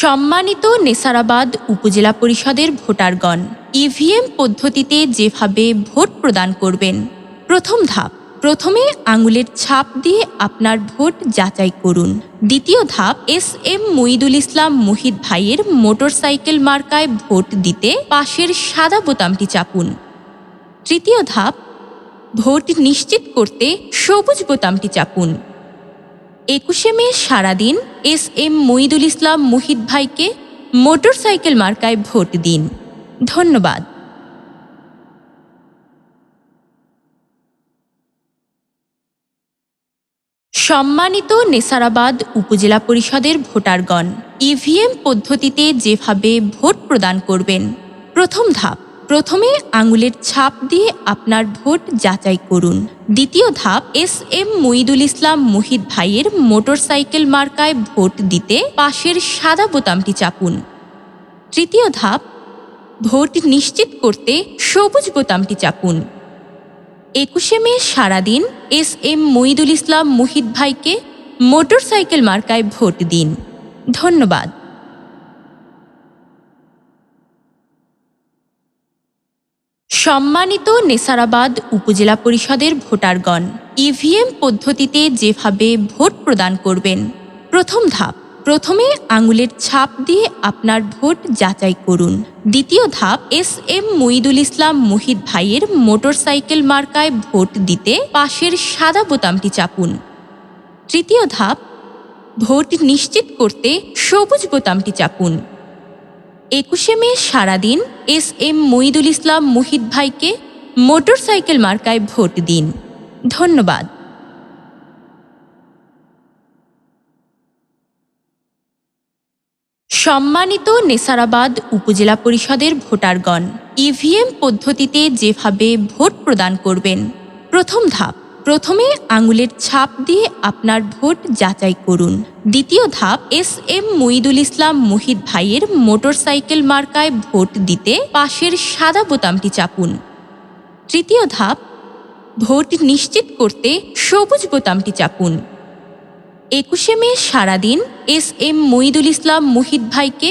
সম্মানিত নেসারাবাদ উপজেলা পরিষদের ভোটারগণ ইভিএম পদ্ধতিতে যেভাবে ভোট প্রদান করবেন, প্রথম ধাপ, প্রথমে আঙুলের ছাপ দিয়ে আপনার ভোট যাচাই করুন। দ্বিতীয় ধাপ, এস এম মঈদুল ইসলাম মুহিত ভাইয়ের মোটরসাইকেল মার্কায় ভোট দিতে পাশের সাদা বোতামটি চাপুন। তৃতীয় ধাপ, ভোট নিশ্চিত করতে সবুজ বোতামটি চাপুন। একুশে মে সারাদিন এস এম মঈদুল ইসলাম মুহিত ভাইকে মোটরসাইকেল মার্কায় ভোট দিন। ধন্যবাদ। সম্মানিত নেসারাবাদ উপজেলা পরিষদের ভোটারগণ, ইভিএম পদ্ধতিতে যেভাবে ভোট প্রদান করবেন, প্রথম ধাপ। প্রথমে আঙুলের ছাপ দিয়ে আপনার ভোট যাচাই করুন। দ্বিতীয় ধাপ, এস এম মঈদুল ইসলাম মুহিত ভাইয়ের মোটরসাইকেল মার্কায় ভোট দিতে পাশের সাদা বোতামটি চাপুন। তৃতীয় ধাপ, ভোট নিশ্চিত করতে সবুজ বোতামটি চাপুন। একুশে মে সারাদিন এস এম মঈদুল ইসলাম মুহিত ভাইকে মোটরসাইকেল মার্কায় ভোট দিন। ধন্যবাদ। সম্মানিত নেসারাবাদ উপজেলা পরিষদের ভোটারগণ ইভিএম পদ্ধতিতে যেভাবে ভোট প্রদান করবেন, প্রথম ধাপ, প্রথমে আঙুলের ছাপ দিয়ে আপনার ভোট যাচাই করুন। দ্বিতীয় ধাপ, এস এম মঈদুল ইসলাম মুহিত ভাইয়ের মোটরসাইকেল মার্কায় ভোট দিতে পাশের সাদা বোতামটি চাপুন। তৃতীয় ধাপ, ভোট নিশ্চিত করতে সবুজ বোতামটি চাপুন। একুশে মে সারাদিন এস এম মঈদুল ইসলাম মুহিত ভাইকে মোটরসাইকেল মার্কায় ভোট দিন। ধন্যবাদ। সম্মানিত নেসারাবাদ উপজেলা পরিষদের ভোটারগণ ইভিএম পদ্ধতিতে যেভাবে ভোট প্রদান করবেন, প্রথম ধাপ। প্রথমে আঙুলের ছাপ দিয়ে আপনার ভোট যাচাই করুন। দ্বিতীয় ধাপ, এস এম মঈদুল ইসলাম মুহিত ভাইয়ের মোটরসাইকেল মার্কায় ভোট দিতে পাশের সাদা বোতামটি চাপুন। তৃতীয় ধাপ, ভোট নিশ্চিত করতে সবুজ বোতামটি চাপুন। একুশে মে সারাদিন এস এম মঈদুল ইসলাম মুহিত ভাইকে